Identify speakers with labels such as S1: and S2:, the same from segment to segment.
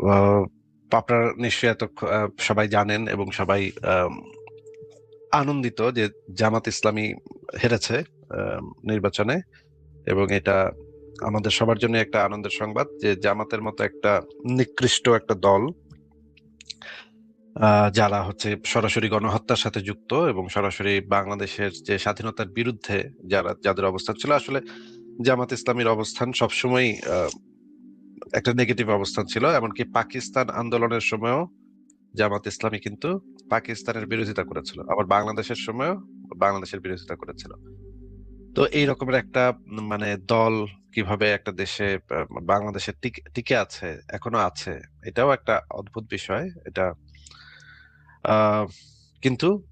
S1: আহ, আপনারা নিশ্চয়ই এত সবাই জানেন এবং সবাই আনন্দিত যে জামাত ইসলামী হেরেছে নির্বাচনে। এবং এটা আমাদের সবার জন্য একটা আনন্দের সংবাদ যে জামাতের মতো একটা নিকৃষ্ট একটা দল যারা হচ্ছে সরাসরি গণহত্যার সাথে যুক্ত এবং সরাসরি বাংলাদেশের যে স্বাধীনতার বিরুদ্ধে যারা যাদের অবস্থান ছিল আসলে জামাত ইসলামীর অবস্থান সবসময় একটা নেগেটিভ অবস্থান ছিল এমনকি পাকিস্তান আন্দোলনের সময়ও জামাত ইসলামী কিন্তু পাকিস্তানের বিরোধিতা করেছিল। আবার বাংলাদেশের সময়ও বাংলাদেশের বিরোধিতা করেছিল। তো এই রকমের একটা মানে দল কীভাবে একটা দেশে আহ, বাংলাদেশে টিকে আছে এখনও আছে এটাও একটা অদ্ভুত বিষয়। এটা কিন্তু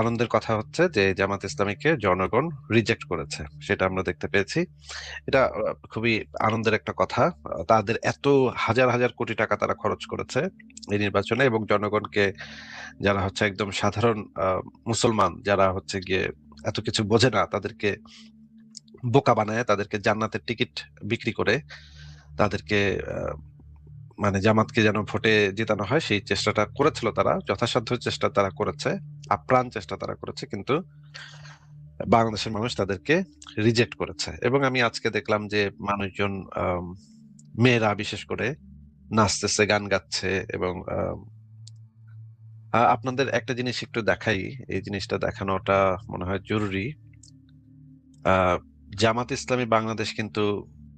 S1: আনন্দের কথা হচ্ছে যে জামাত ইসলামীকে জনগণ রিজেক্ট করেছে, সেটা আমরা দেখতে পেয়েছি। এটা খুবই আনন্দের একটা কথা। তাদের এত হাজার হাজার কোটি টাকা তারা খরচ করেছে এই নির্বাচনে এবং জনগণকে যারা হচ্ছে একদম সাধারণ মুসলমান, যারা হচ্ছে গিয়ে এত কিছু বোঝে না, তাদেরকে বোকা বানায়, তাদেরকে জান্নাতের টিকিট বিক্রি করে তাদেরকে মানে জামাতকে যেন ভোটে জেতানো হয়, সেই চেষ্টাটা করেছিল তারা, যথাসাধ্য চেষ্টা তারা করেছে। আপ্রাণ চেষ্টা তারা করেছে, কিন্তু বাংলাদেশের মানুষ তাদেরকে রিজেক্ট করেছে। এবং আমি আজকে দেখলাম যে মানুষজন মেয়েরা বিশেষ করে নাচতেছে, গান গাচ্ছে এবং আপনাদের একটা জিনিস একটু দেখাই। এই জিনিসটা দেখানোটা মনে হয় জরুরি। জামাত ইসলামী বাংলাদেশ কিন্তু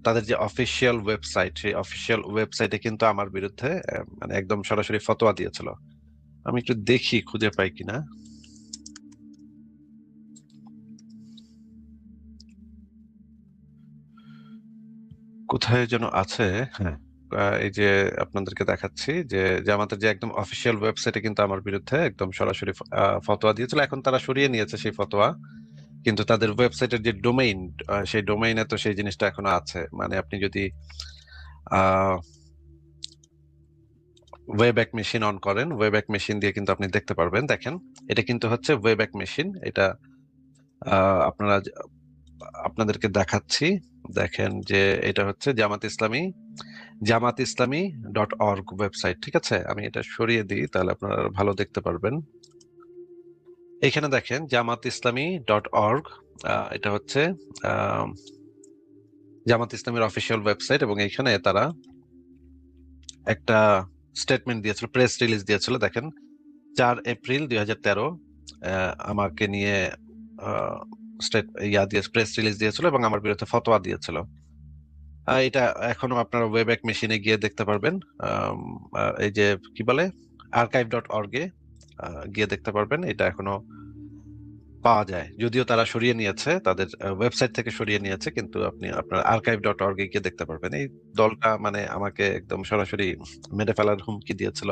S1: তাদের যে অফিসিয়াল ওয়েবসাইট সেই অফিসিয়াল ওয়েবসাইটে কিন্তু আমার বিরুদ্ধে মানে একদম সরাসরি ফতোয়া দিয়েছিল। আমি একটু দেখি খুঁজে পাই কিনা। কোথায় যেন আছে হ্যাঁ। এই যে আপনাদেরকে দেখাচ্ছি যে আমাদের যে একদম অফিসিয়াল ওয়েবসাইটে কিন্তু আমার বিরুদ্ধে একদম সরাসরি ফতোয়া দিয়েছিল। এখন তারা সরিয়ে নিয়েছে সেই ফতোয়া। কিন্তু তাদের ওয়েবসাইটের যে ডোমেইন সেই ডোমেইনে তো সেই জিনিসটা এখনও আছে। মানে আপনি যদি আহ ওয়েব্যাক মেশিন অন করেন। ওয়েব্যাক মেশিন দিয়ে কিন্তু আপনি দেখতে পারবেন। দেখেন, এটা কিন্তু হচ্ছে ওয়েব্যাক মেশিন এটা আপনারা আপনাদেরকে দেখাচ্ছি। দেখেন যে, এটা হচ্ছে Jamaat Islami Jamaat Islami dot org website ঠিক আছে? আমি এটা সরিয়ে দিই, তাহলে আপনারা ভালো দেখতে পারবেন। এখানে দেখেন, জামাত ইসলামী ডট অর্গ এটা হচ্ছে জামাত ইসলামের অফিসিয়াল ওয়েবসাইট এবং এখানে তারা একটা স্টেটমেন্ট দিয়েছিল প্রেস রিলিজ দিয়েছিল, দেখেন, চার এপ্রিল দুই হাজার তেরো আমাকে নিয়ে স্টেট ইয়া দিয়ে প্রেস রিলিজ দিয়েছিল এবং আমার বিরুদ্ধে ফতোয়া দিয়েছিল। এটা এখনও আপনারা ওয়েব্যাক মেশিনে গিয়ে দেখতে পারবেন। এই যে, কি বলে আর্কাইভ ডট অর্গে গিয়ে দেখতে পারবেন। এটা এখনও পাওয়া যায়। যদিও তারা সরিয়ে নিয়েছে তাদের ওয়েবসাইট থেকে সরিয়ে নিয়েছে কিন্তু আপনি আপনার আর্কাইভ ডট অর্গে গিয়ে দেখতে পারবেন। এই দলটা মানে আমাকে একদম সরাসরি মেরে ফেলার হুমকি দিয়েছিল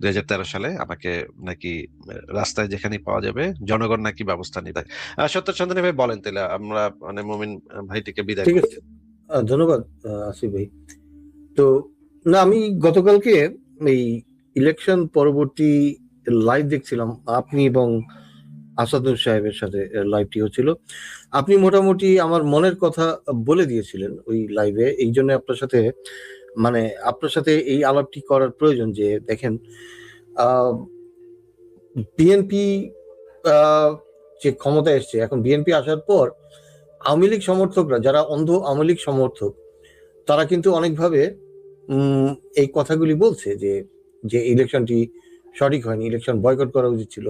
S1: দুই হাজার তেরো সালে। আমাকে নাকি রাস্তায় যেখানে পাওয়া যাবে জনগণ নাকি ব্যবস্থা নিতে সত্তর চন্দ্রনী ভাই বলেন তাহলে আমরা মানে মমিন ভাইটিকে বিদায়
S2: ঠিক আছে। ধন্যবাদ আসিফ ভাই। তো না আমি গতকালকে এই ইলেকশন পরবর্তী লাইভ দেখছিলাম। আপনি এবং আসাদুর সাহেবের সাথে লাইভটি হচ্ছিল আপনি মোটামুটি আমার মনের কথা বলে দিয়েছিলেন ওই লাইভে এই জন্য আপনার সাথে মানে আপনার সাথে এই আলাপটি করার প্রয়োজন যে, দেখেন বিএনপি যে ক্ষমতা এসছে, এখন বিএনপি আসার পর আওয়ামী লীগ সমর্থকরা, যারা অন্ধ আওয়ামী লীগ সমর্থক, তারা কিন্তু অনেকভাবে এই কথাগুলি বলছে যে যে ইলেকশনটি সঠিক হয়নি ইলেকশন বয়কট করা উচিত ছিল।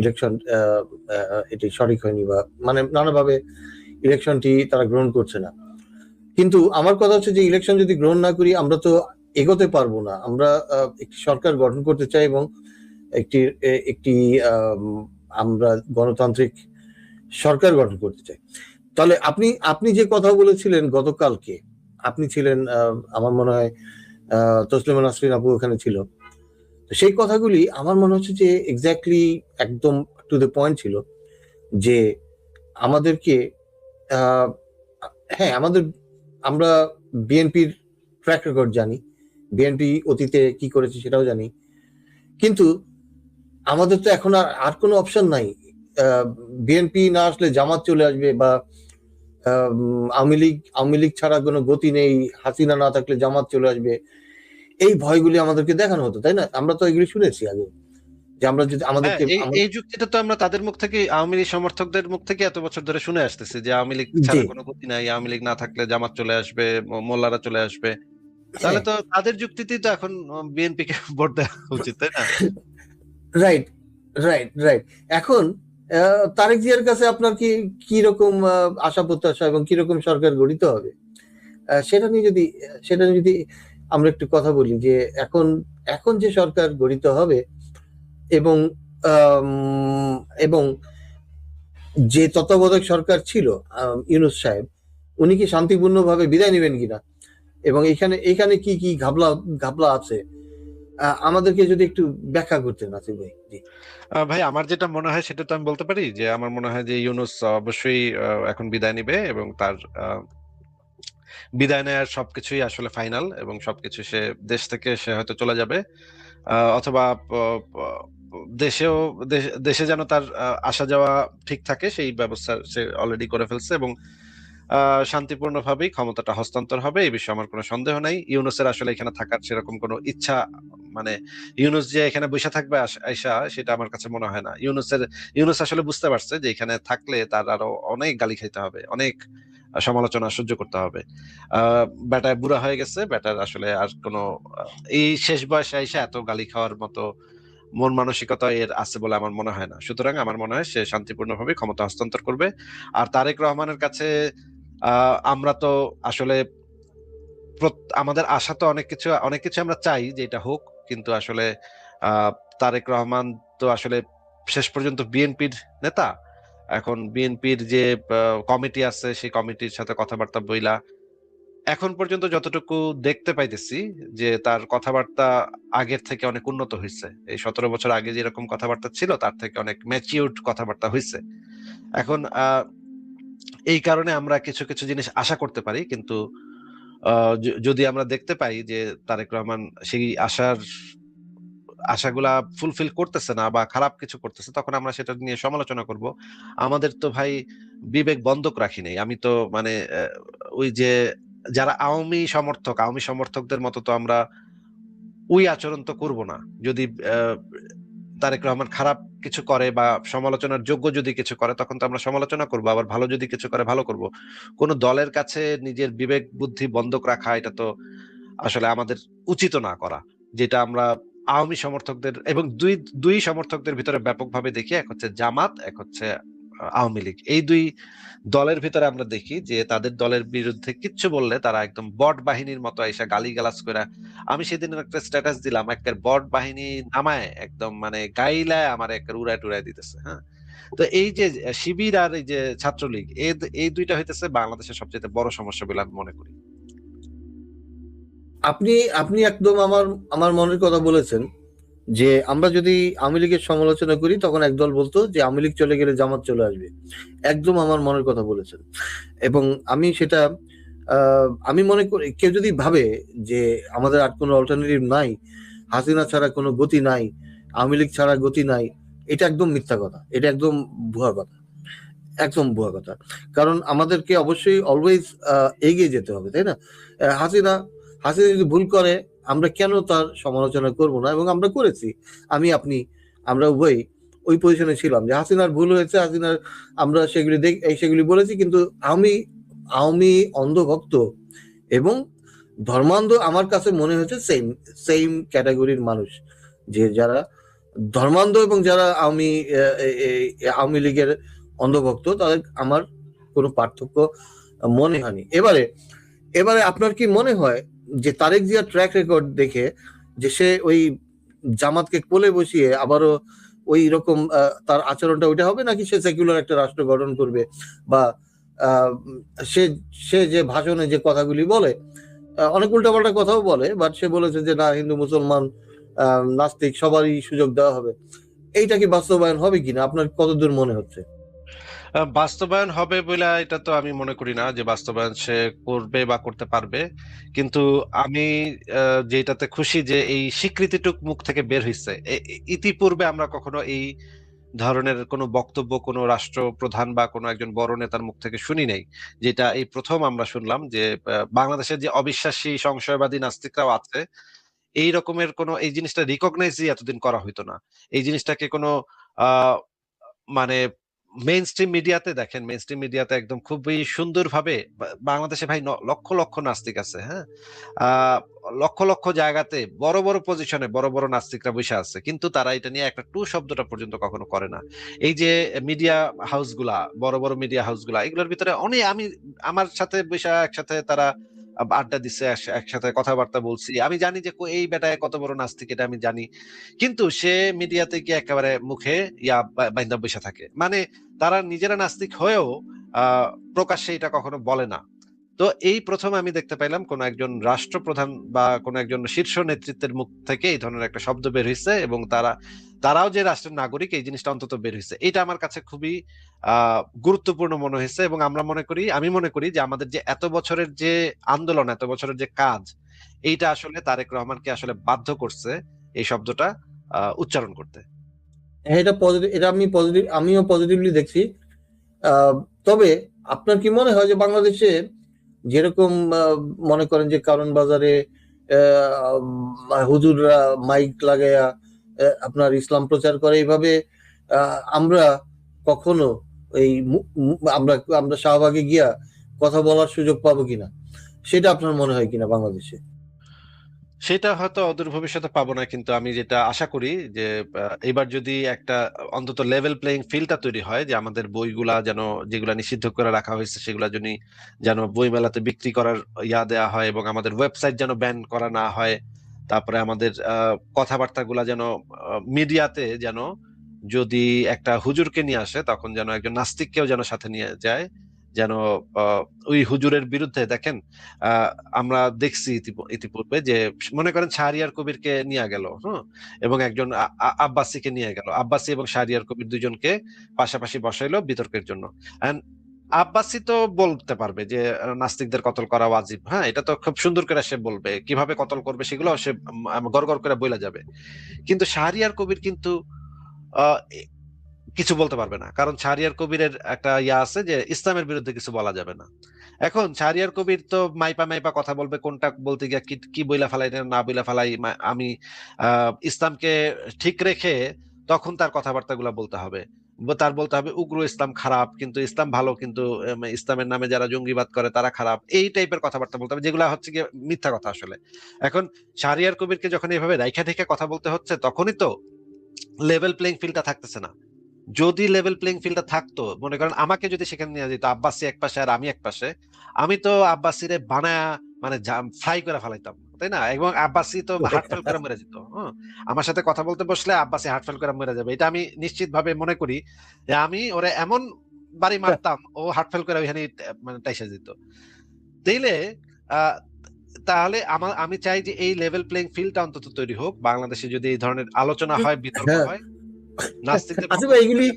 S2: ইলেকশন এটি সঠিক হয়নি বা মানে নানাভাবে ইলেকশনটি তারা গ্রহণ করছে না। কিন্তু আমার কথা হচ্ছে যে ইলেকশন যদি গ্রহণ না করি আমরা তো এগোতে পারব না। আমরা একটি সরকার গঠন করতে চাই এবং একটি একটি আম, আমরা গণতান্ত্রিক সরকার গঠন করতে চাই। তাহলে আপনি আপনি যে কথা বলেছিলেন গতকালকে আপনি ছিলেন আমার মনে হয় তসলিমা নাসরিন আপু ওখানে ছিল। তো সেই কথাগুলি আমার মনে হচ্ছে যে এক্স্যাক্টলি একদম টু দ্য পয়েন্ট ছিল যে আমাদেরকে হ্যাঁ আমাদের, আমরা বিএনপির ট্র্যাক রেকর্ড জানি বিএনপি অতীতে কি করেছে সেটাও জানি, কিন্তু আমাদের তো এখন আর আর কোনো অপশন নাই। বিএনপি না আসলে জামাত চলে আসবে বা আওয়ামী লীগ আওয়ামী লীগ ছাড়া কোনো গতি নেই, হাসিনা না থাকলে জামাত চলে আসবে। এই ভয়গুলি আমাদেরকে দেখানো হতো তাই না? আমরা তো এগুলি শুনেছি আগে। যে আমরা যদি
S1: হ্যাঁ,
S2: আমাদেরকে
S1: এই যুক্তিটা তো আমরা তাদের মুখ থেকে আওয়ামী লীগ সমর্থকদের মুখ থেকে এত বছর ধরে শুনে আসতেছি যে আওয়ামী লীগ ছাড়া কোনো গতি নাই আওয়ামী লীগ না থাকলে জামাত চলে আসবে মোল্লারা চলে আসবে। তাহলে। তো তাদের যুক্তিতেই তো এখন বিএনপি কে ভোট দেওয়া উচিত তাই না?
S2: রাইট রাইট রাইট এখন তারেক জিয়ার কাছে আপনার কি কি রকম আশা প্রত্যাশা এবং কি রকম সরকার গঠিত হবে? সেটা নিয়ে যদি সেটা নিয়ে যদি আমরা একটু কথা বলি যে এখন এখন যে সরকার গঠিত হবে এবং এবং যে তত্ত্বাবধায়ক সরকার ছিল ইউনুস সাহেব, উনি কি শান্তিপূর্ণভাবে বিদায় নেবেন কিনা? এবং এখানে এখানে কি কি ঘাবলা ঘাবলা আছে? আমাদেরকে যদি একটু ব্যাখ্যা করতেন আসিফ ভাই
S1: ভাই, আমার যেটা মনে হয় সেটা তো আমি বলতে পারি যে, আমার মনে হয় যে ইউনুস অবশ্যই এখন বিদায় নিবে এবং তার বিদায় নেওয়ার সবকিছুই আসলে ফাইনাল এবং সবকিছু সে দেশ থেকে সে হয়তো চলে যাবে। অথবা দেশেও, দেশে যেন তার আসা যাওয়া ঠিক থাকে, সেই ব্যবস্থা সে অলরেডি করে ফেলছে এবং শান্তিপূর্ণভাবেই ক্ষমতাটা হস্তান্তর হবে, এই বিষয়ে আমার কোনো সন্দেহ নাই। ইউনুসের আসলে এখানে থাকার সেরকম কোনো ইচ্ছা মানে ইউনুস যে এখানে বসে থাকবে আইসা, সেটা আমার কাছে মনে হয় না। ইউনুসের, ইউনুস আসলে বুঝতে পারছে যে এখানে থাকলে তার আরও অনেক গালি খাইতে হবে, অনেক সমালোচনা সহ্য করতে হবে। বেটায় বুড়া হয়ে গেছে বেটার আসলে আর কোনো এই শেষ বয়সে এসে এত গালি খাওয়ার মতো মন মানসিকতা এর আছে বলে আমার মনে হয় না। সুতরাং আমার মনে হয় সে শান্তিপূর্ণভাবে ক্ষমতা হস্তান্তর করবে। আর তারেক রহমানের কাছে আমরা তো আসলে আমাদের আশা তো অনেক কিছু অনেক কিছু আমরা চাই যে এটা হোক, কিন্তু আসলে তারেক রহমান তো আসলে শেষ পর্যন্ত বিএনপির নেতা। এখন বিএনপির যে কমিটি আছে, সেই কমিটির সাথে কথাবার্তা বইলা, এখন পর্যন্ত যতটুকু দেখতে পাইতেছি যে, তার কথাবার্তা আগের থেকে অনেক উন্নত হয়েছে এই সতেরো বছর আগে যেরকম কথাবার্তা ছিল, তার থেকে অনেক ম্যাচিউরড কথাবার্তা হয়েছে এখন এই কারণে আমরা কিছু কিছু জিনিস আশা করতে পারি, কিন্তু যদি আমরা দেখতে পাই যে, তারেক রহমান সেই আশার আশাগুলা ফুলফিল করতেছে না বা খারাপ কিছু করতেছে, তখন আমরা সেটা নিয়ে সমালোচনা করব। আমাদের তো ভাই বিবেক বন্ধক রাখি নেই। আমি তো মানে ওই যে যারা আওয়ামী সমর্থক, আওয়ামী সমর্থকদের মতো তো আমরা ওই আচরণ তো করব না। যদি তারেক রহমান খারাপ কিছু করে বা সমালোচনার যোগ্য যদি কিছু করে, তখন তো আমরা সমালোচনা করব, আবার ভালো যদি কিছু করে, ভালো করব। কোন দলের কাছে নিজের বিবেক বুদ্ধি বন্ধক রাখা, এটা তো আসলে আমাদের উচিত না করা। যেটা আমরা আওয়ামী সমর্থকদের এবং দুই দুই সমর্থকদের ভিতরে ব্যাপকভাবে দেখি, এক হচ্ছে জামাত, এক হচ্ছে আওয়ামী লীগ। এই দুই দলের ভিতরে আমরা দেখি যে তাদের দলের বিরুদ্ধে কিচ্ছু বললে তারা একদম বট বাহিনীর মতো এসে গালি গালাজ করে। আমি সেদিন একটা স্ট্যাটাস দিলাম একটা বট বাহিনী নামায়, একদম মানে গাইলায় আমার একটা উড়ায় টুড়ায় দিতেছে হ্যাঁ। তো এই যে, শিবির আর এই যে ছাত্রলীগ এই দুইটা হইতেছে বাংলাদেশের সবচেয়ে বড় সমস্যা বলে আমি মনে করি।
S2: আপনি আপনি একদম আমার আমার মনের কথা বলেছেন যে আমরা যদি আওয়ামী লীগের সমালোচনা করি, তখন একদল বলতো যে আওয়ামী লীগ চলে গেলে জামাত চলে আসবে। একদম আমার মনের কথা বলেছেন। এবং আমি সেটা আমি মনে করি, কেউ যদি ভাবে যে আমাদের আর কোনো অল্টারনেটিভ নাই, হাসিনা ছাড়া কোনো গতি নাই, আওয়ামী লীগ ছাড়া গতি নাই, এটা একদম মিথ্যা কথা। এটা একদম ভুয়া কথা। একদম ভুয়া কথা। কারণ আমাদেরকে অবশ্যই অলওয়েজ এগিয়ে যেতে হবে, তাই না? হাসিনা হাসিনা যদি ভুল করে, আমরা কেন তার সমালোচনা করব না? এবং আমরা করেছি। আমি, আপনি, আমরা উভয়ই ওই পজিশনে ছিলাম যে হাসিনার ভুল হয়েছে, হাসিনার আমরা সেগুলি দেখ, এই সেগুলি বলেছি, কিন্তু আমি আওয়ামী অন্ধভক্ত এবং ধর্মান্ধ আমার কাছে মনে হয়েছে সেম সেম ক্যাটাগরির মানুষ। যে যারা ধর্মান্ধ এবং যারা এ- আওয়ামী লীগের অন্ধভক্ত, তাদের আমার কোনো পার্থক্য মনে হয়নি। এবারে এবারে আপনার কি মনে হয় যে তারেক জিয়ার ট্র্যাক রেকর্ড দেখে যে সে ওই জামাতকে কোলে বসিয়ে আবারও ওই রকম তার আচরণটা ওইটা হবে নাকি সে সেকুলার একটা রাষ্ট্র গঠন করবে? বা সে সে যে ভাষণে যে কথাগুলি বলে অনেক উল্টাপাল্টা কথাও বলে বাট সে বলেছে যে না, হিন্দু, মুসলমান নাস্তিক সবারই সুযোগ দেওয়া হবে। এইটা কি বাস্তবায়ন হবে কিনা? আপনার কতদূর মনে হচ্ছে?
S1: বাস্তবায়ন হবে বলে এটা তো আমি মনে করি না যে বাস্তবায়ন সে করবে বা করতে পারবে। কিন্তু আমি যেটাতে খুশি যে এই স্বীকৃতিটুক মুখ থেকে বের এ- ইতিপূর্বে আমরা কখনো এই ধরনের কোনো বক্তব্য, কোনো রাষ্ট্রপ্রধান বা কোনো একজন বড় নেতার মুখ থেকে শুনি নাই। যেটা এই প্রথম আমরা শুনলাম যে বাংলাদেশের যে অবিশ্বাসী সংশয়বাদী নাস্তিকরাও আছে, এই রকমের কোনো, এই জিনিসটা রিকগনাইজই এতদিন করা হইতো না। এই জিনিসটাকে কোনো মানে মেইন স্ট্রিম মিডিয়াতে দেখেন মেইন স্ট্রিম মিডিয়াতে একদম খুবই সুন্দরভাবে বাংলাদেশে ভাই লক্ষ লক্ষ নাস্তিক আছে হ্যাঁ? লক্ষ লক্ষ জায়গাতে বড় বড় পজিশনে বড় বড় নাস্তিকরা বসে আছে, কিন্তু তারা এটা নিয়ে একটা টু শব্দটা পর্যন্ত কখনো করে না। এই যে মিডিয়া হাউসগুলা বড় বড় মিডিয়া হাউসগুলা এগুলোর ভিতরে অনেক আমি, আমার সাথে বসে একসাথে তারা আড্ডা দিচ্ছে একসাথে কথাবার্তা বলছি। আমি জানি যে এই বেটায় কত বড় নাস্তিক, এটা আমি জানি। কিন্তু সে মিডিয়াতে গিয়ে একেবারে মুখে ইয়া বাইন্দা বসে থাকে। মানে তারা নিজেরা নাস্তিক হয়েও প্রকাশ্যে এটা কখনো বলে না। তো এই প্রথম আমি দেখতে পাইলাম কোন একজন রাষ্ট্রপ্রধান বা কোন একজন শীর্ষ নেতৃত্বের মুখ থেকে এই ধরনের একটা শব্দ বের হয়েছে এবং তারা তারাও যে রাষ্ট্রের নাগরিক এই জিনিসটা অন্তত বের হয়েছে। এটা আমার কাছে খুবই গুরুত্বপূর্ণ মনে হয়েছে এবং আমরা মনে করি আমি মনে করি যে আমাদের যে এত বছরের যে আন্দোলন এত বছরের যে কাজ এইটা আসলে তারেক রহমানকে আসলে বাধ্য করছে এই শব্দটা উচ্চারণ করতে।
S2: হ্যাঁ এটা পজিটিভ এটা আমি পজিটিভ আমিও পজিটিভলি দেখছি। তবে আপনার কি মনে হয় যে বাংলাদেশে যেরকম মনে করেন যে কারণ বাজারে হুজুররা মাইক লাগাইয়া আহ, আপনার ইসলাম প্রচার করে এইভাবে আমরা কখনো এই আমরা আমরা শাহবাগে গিয়া কথা বলার সুযোগ পাবো কিনা? সেটা আপনার মনে হয় কিনা বাংলাদেশে?
S1: সেটা হয়তো অদূর ভবিষ্যতে পাবো না, কিন্তু আমি যেটা আশা করি যে এবার যদি একটা অন্তত লেভেল প্লেইং ফিল্ডটা তৈরি হয়, যে আমাদের বইগুলা যেন, যেগুলা নিষিদ্ধ করে রাখা হয়েছে, সেগুলা যদি যেন বই মেলাতে বিক্রি করার ইয়া দেওয়া হয় এবং আমাদের ওয়েবসাইট যেন ব্যান করা না হয় তারপরে আমাদের কথাবার্তাগুলা যেন মিডিয়াতে যেন যদি একটা হুজুরকে নিয়ে আসে, তখন যেন একজন নাস্তিককেও যেন সাথে নিয়ে যায়, যেন ওই হুজুরের বিরুদ্ধে দেখেন আমরা দেখছি ইতিপ- ইতিপূর্বে যে, মনে করেন শাহরিয়ার কবিরকে নিয়ে গেল হ্যাঁ এবং একজন আব্বাসীকে নিয়ে গেল, আব্বাসী এবং শাহরিয়ার কবির দুজনকে পাশাপাশি বসাইলো বিতর্কের জন্য। And আব্বাসী তো বলতে পারবে যে, নাস্তিকদের কতল করা ওয়াজিব। হ্যাঁ এটা তো খুব সুন্দর করে সে বলবে। কীভাবে কতল করবে সেগুলো সে গড় গড় করে বইলা যাবে। কিন্তু শাহরিয়ার কবির কিন্তু কিছু বলতে পারবে না। কারণ শাহরিয়ার কবিরের একটা ইয়া আছে যে, ইসলামের বিরুদ্ধে কিছু বলা যাবে না। এখন শাহরিয়ার কবির তো মাইপা মাইপা কথা বলবে, কোনটা বলতে গিয়ে কি কি বইলা ফেলাই, না বইলা ফেলাই আমি ইসলামকে ঠিক রেখে তখন তার কথাবার্তাগুলো বলতে হবে। তার বলতে হবে, উগ্র ইসলাম খারাপ, কিন্তু ইসলাম ভালো, কিন্তু ইসলামের নামে যারা জঙ্গিবাদ করে তারা খারাপ, এই টাইপের কথাবার্তা বলতে হবে, যেগুলো হচ্ছে গিয়ে মিথ্যা কথা আসলে। এখন শাহরিয়ার কবিরকে যখন এইভাবে রাইখা থেকে কথা বলতে হচ্ছে, তখনই তো লেভেল প্লেইং ফিল্ডটা থাকতেছে না। যদি লেভেল প্লেইং ফিল্ডটা থাকতো, মনে করেন আমাকে যদি সেখানে নিয়ে যেত, আব্বাসি এক পাশে আর আমি এক পাশে, আমি তো আব্বাসিরে বানায়া মানে ফ্রাই করে ফেলাইতাম। তাই না? এবং আব্বাসি তো হার্টফেল করে মরে যেত হ্যাঁ আমার সাথে কথা বলতে বসলে আব্বাসি হার্টফেল করে মরে যাবে। এটা আমি নিশ্চিত ভাবে মনে করি যে আমি ওরে এমন বাড়ি মারতাম ও হার্টফেল করে ওইখানে মানে টাইসা যেত। তাইলে তাহলে আমার আমি চাই যে এই লেভেল প্লেইং ফিল্ডটা অন্তত তৈরি হোক। বাংলাদেশে যদি এই ধরনের আলোচনা হয় বিতর্ক
S2: হ্যাঁ।
S1: হয় নাস্তিকদের
S2: আচ্ছা এগুলি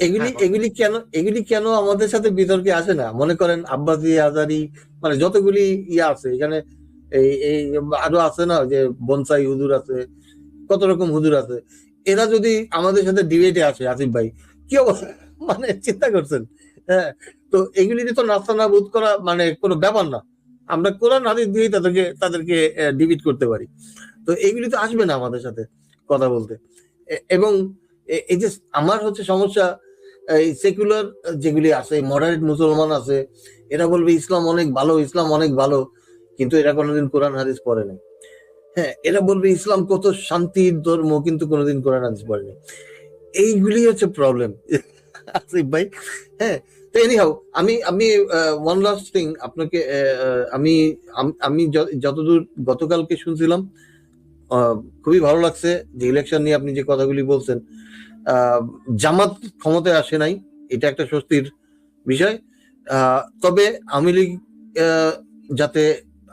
S2: এগুলি
S1: হ্যাঁ,
S2: এগুলি কেন এগুলি কেন আমাদের সাথে বিতর্কে আসে না? মনে করেন আব্বাসি আজারি মানে যতগুলি ইয়ে আছে এখানে এই এই, আরও আছে না যে বনসাই হুজুর আছে, কত রকম হুজুর আছে। এরা যদি আমাদের সাথে ডিবেটে আসে, আসিফ ভাই, কি অবস্থা? মানে চিন্তা করছেন? হ্যাঁ তো এগুলি তো নাস্তা না বোধ করা মানে কোনো ব্যাপার না। আমরা কোরআন, হাদিস দিয়েই তাদেরকে তাদেরকে ডিবিট করতে পারি। তো এগুলি তো আসবে না আমাদের সাথে কথা বলতে। এবং এই যে আমার হচ্ছে সমস্যা, এই সেকুলার যেগুলি আছে মডারেট মুসলমান আছে, এরা বলবে ইসলাম অনেক ভালো, ইসলাম অনেক ভালো। কিন্তু এরা কোনোদিন কোরআন, হাদিস পড়ে নাই। হ্যাঁ এরা বলবে, ইসলাম কত শান্তির ধর্ম, কিন্তু কোনোদিন কোরআন, হাদিস পড়ে নাই। এইগুলি হচ্ছে প্রবলেম আসিফ ভাই হ্যাঁ তো এনিহাও আমি আমি ওয়ান লাস্ট থিং আপনাকে আমি আমি যতদূর গতকালকে শুনছিলাম খুবই ভালো লাগছে যে ইলেকশন নিয়ে আপনি যে কথাগুলি বলছেন। জামাত ক্ষমতায় আসে নাই, এটা একটা স্বস্তির বিষয়। তবে আওয়ামী লীগ যাতে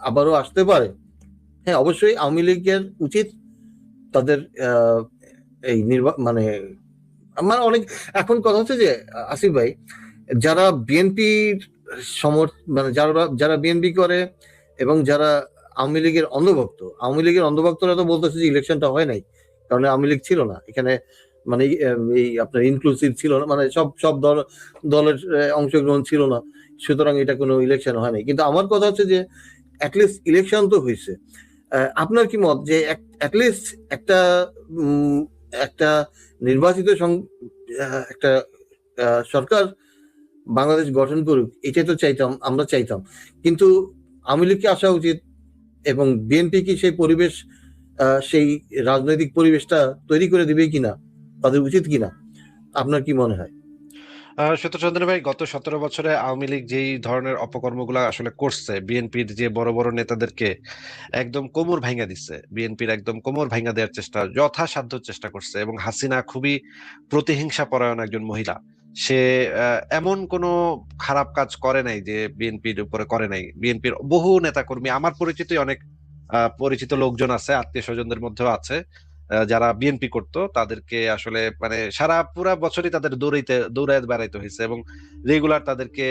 S2: আবারও আসতে পারে। হ্যাঁ অবশ্যই আওয়ামী লীগের উচিত তাদের এই নির্বা মানে আমার অনেক, এখন কথা হচ্ছে যে, আসিফ ভাই, যারা বিএনপির সমর্থ মানে যারা যারা বিএনপি করে এবং যারা আওয়ামী লীগের অন্ধভক্ত, আওয়ামী লীগের অন্ধভক্তরা তো বলতেছে যে ইলেকশনটা হয় নাই, কারণ আওয়ামী লীগ ছিল না। এখানে মানে এই আপনার ইনক্লুসিভ ছিল না মানে সব সব দল, দলের অংশগ্রহণ ছিল না, সুতরাং এটা কোনো ইলেকশন হয় নাই। কিন্তু আমার কথা হচ্ছে যে অ্যাটলিস্ট ইলেকশন তো হয়েছে আপনার কি মত যে অ্যাটলিস্ট একটা একটা নির্বাচিত একটা সরকার বাংলাদেশ গঠন করুক, এটাই তো চাইতাম, আমরা চাইতাম। কিন্তু আওয়ামী লীগকে আসা উচিত এবং বিএনপি কি সেই পরিবেশ সেই রাজনৈতিক পরিবেশটা তৈরি করে দিবে কিনা, তাদের উচিত কিনা, আপনার কি মনে হয়?
S1: সত্যচন্দ্র ভাই, গত সতেরো বছরে আওয়ামী লীগ যেই ধরনের অপকর্মগুলো আসলে করছে, বিএনপির যে বড় বড় নেতাদেরকে একদম কোমর ভাঙা দিচ্ছে, বিএনপির একদম কোমর ভাঙা দেওয়ার চেষ্টা, যথাসাধ্য চেষ্টা করছে এবং হাসিনা খুবই প্রতিহিংসা পরায়ণ একজন মহিলা। সে এমন কোনো খারাপ কাজ করে নাই যে বিএনপির উপরে করে নাই। বিএনপির বহু নেতাকর্মী, আমার পরিচিতই অনেক পরিচিত লোকজন আছে আত্মীয় স্বজনদের মধ্যেও আছে। যারা বিএনপি করতো, তাদেরকে আসলে মানে সারা পুরা বছরই তাদের দৌড়াইতে দৌড়ায় বেড়াইতে হয়েছে এবং রেগুলার তাদেরকে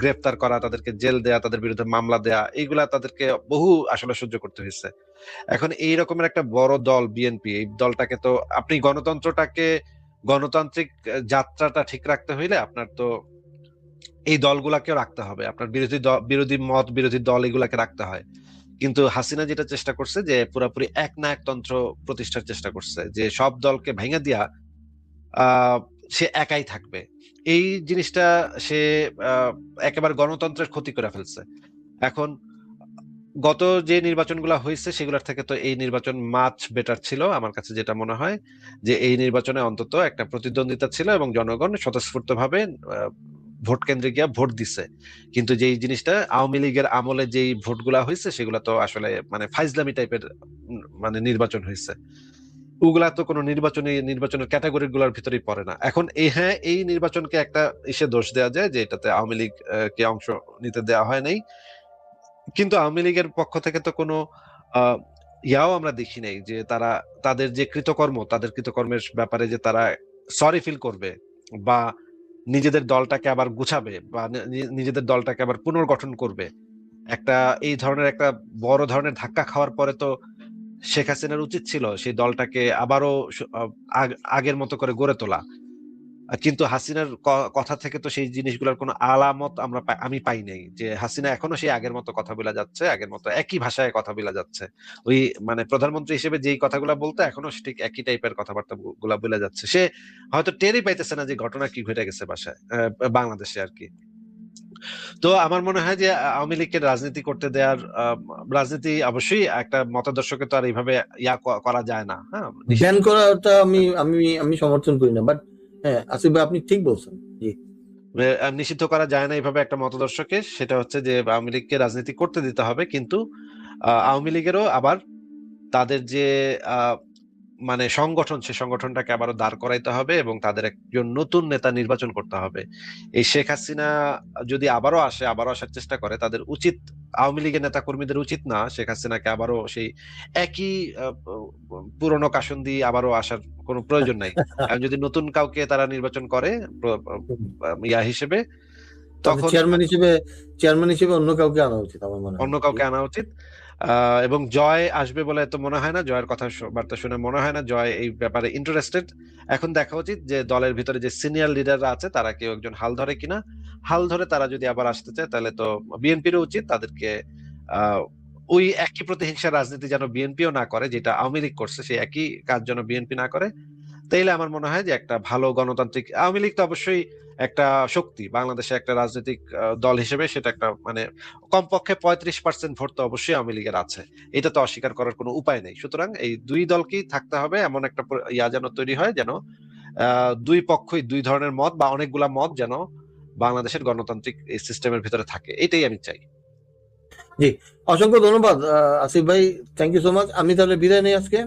S1: গ্রেফতার করা, তাদেরকে জেল দেয়া, তাদের বিরুদ্ধে মামলা দেয়া, এইগুলা তাদেরকে বহু আসলে সহ্য করতে হয়েছে। এখন এই রকমের একটা বড় দল বিএনপি এই দলটাকে তো আপনি গণতন্ত্রটাকে, গণতান্ত্রিক যাত্রাটা ঠিক রাখতে হইলে আপনার তো এই দলগুলাকেও রাখতে হবে। আপনার বিরোধী বিরোধী মত, বিরোধী দল এগুলাকে রাখতে হয়। কিন্তু হাসিনা যেটা চেষ্টা করছে যে পুরোপুরি এক নায়কতন্ত্র প্রতিষ্ঠার চেষ্টা করছে, যে সব দলকে ভেঙে দিয়া সে একাই থাকবে। এই জিনিসটা সে একেবারে গণতন্ত্রের ক্ষতি করে ফেলছে। এখন গত যে নির্বাচনগুলো হয়েছে সেগুলোর থেকে তো এই নির্বাচন মাছ বেটার ছিল আমার কাছে যেটা মনে হয়, যে এই নির্বাচনে অন্তত একটা প্রতিদ্বন্দ্বিতা ছিল এবং জনগণ স্বতঃস্ফূর্ত ভাবে ভোট কেন্দ্রে গিয়া ভোট দিছে। কিন্তু যেই জিনিসটা আওয়ামী লীগের আমলে যেই ভোটগুলা হয়েছে সেগুলো তো আসলে মানে ফাইজলামি টাইপের মানে নির্বাচন হয়েছে ওগুলা তো কোনো নির্বাচনী, নির্বাচনের ক্যাটাগরি গুলার ভিতরেই পড়ে না। এখন এই হ্যাঁ এই নির্বাচনকে একটা ইসে দোষ দেওয়া যায় যে এটাতে আওয়ামী লীগ কে অংশ নিতে দেওয়া হয় নাই। কিন্তু আওয়ামী লীগের পক্ষ থেকে তো কোনো ইয়াও আমরা দেখি নাই যে তারা, তাদের যে কৃতকর্ম, তাদের কৃতকর্মের ব্যাপারে যে তারা সরি ফিল করবে বা নিজেদের দলটাকে আবার গুছাবে বা নিজেদের দলটাকে আবার পুনর্গঠন করবে। একটা, এই ধরনের একটা বড় ধরনের ধাক্কা খাওয়ার পরে তো শেখ হাসিনার উচিত ছিল সেই দলটাকে আবারও আগের মতো করে গড়ে তোলা। কিন্তু হাসিনার কথা থেকে তো সেই জিনিসগুলোর কোনো আলামত আমরা আমি পাই নাই যে হাসিনা এখনও সেই আগের মতো কথা বলা যাচ্ছে, আগের মতো একই ভাষায় কথা বলা যাচ্ছে। ওই মানে প্রধানমন্ত্রী হিসেবে যেই কথাগুলো বলতে, এখনও ঠিক একই টাইপের কথাবার্তা গুলা বলে যাচ্ছে। সে হয়তো টেরই পাইতেছে না যে ঘটনা কি ঘটে গেছে বাসায় বাংলাদেশে আর কি। তো আমার মনে হয় যে আওয়ামী লীগকে রাজনীতি করতে দেওয়ার রাজনীতি অবশ্যই একটা মতাদর্শকে তো আর এইভাবে ইয়া করা যায় না হ্যাঁ?
S2: ব্যান করাটা আমি আমি আমি সমর্থন করি না বাট হ্যাঁ আসিফ ভাই আপনি ঠিক বলছেন। জি।
S1: আহ, নিষিদ্ধ করা যায় না এইভাবে একটা মতাদর্শকে। সেটা হচ্ছে যে আওয়ামী লীগকে রাজনীতি করতে দিতে হবে কিন্তু আওয়ামী লীগেরও আবার তাদের যে আহ, মানে সংগঠন সে সংগঠনটাকে আবারও দাঁড় করাইতে হবে এবং তাদের একজন নতুন নেতা নির্বাচন করতে হবে। এই শেখ হাসিনা যদি আবারও আসে আবারও আসার চেষ্টা করে তাদের উচিত আওয়ামী লীগের নেতা কর্মীদের উচিত না শেখ হাসিনাকে আবারও সেই একই পুরনো কাসন দিয়ে আবারও আসার কোনো প্রয়োজন নাই। যদি নতুন কাউকে তারা নির্বাচন করে ইয়া হিসেবে তখন
S2: চেয়ারম্যান হিসেবে চেয়ারম্যান হিসেবে অন্য কাউকে আনা উচিত আমার মনে
S1: অন্য কাউকে আনা উচিত। এবং জয় আসবে বলে তো মনে হয় না, জয়ের কথা বার্তা শুনে মনে হয় না, জয় এই ব্যাপারে ইন্টারেস্টেড এখন দেখা উচিত যে দলের ভিতরে যে সিনিয়র লিডাররা আছে, তারা কেউ একজন হাল ধরে কিনা। হাল ধরে তারা যদি আবার আসতে চায়, তাহলে তো বিএনপিরও উচিত তাদেরকে ওই একই প্রতিহিংসা রাজনীতি যেন বিএনপিও না করে, যেটা আওয়ামী লীগ করছে, সেই একই কাজ যেন বিএনপি না করে। তাইলে আমার মনে হয় যে একটা ভালো গণতান্ত্রিক আওয়ামী লীগ তো অবশ্যই একটা শক্তি। বাংলাদেশে একটা রাজনৈতিক দল হিসেবে সেটা একটা মানে কমপক্ষে পঁয়ত্রিশ পার্সেন্ট ভোট তো অবশ্যই আওয়ামী লীগের আছে। এটা তো অস্বীকার করার কোনো উপায় নেই। সুতরাং এই দুই দলকেই থাকতে হবে, এমন একটা ইয়া যেন তৈরি হয় যেন দুই পক্ষই দুই ধরনের মত বা অনেকগুলা মত যেন বাংলাদেশের গণতান্ত্রিক এই সিস্টেমের ভিতরে থাকে। এটাই আমি চাই। জি।
S2: অসংখ্য ধন্যবাদ আসিফ ভাই। থ্যাংক ইউ সো মাচ আমি তাহলে বিদায় নেই আজকে।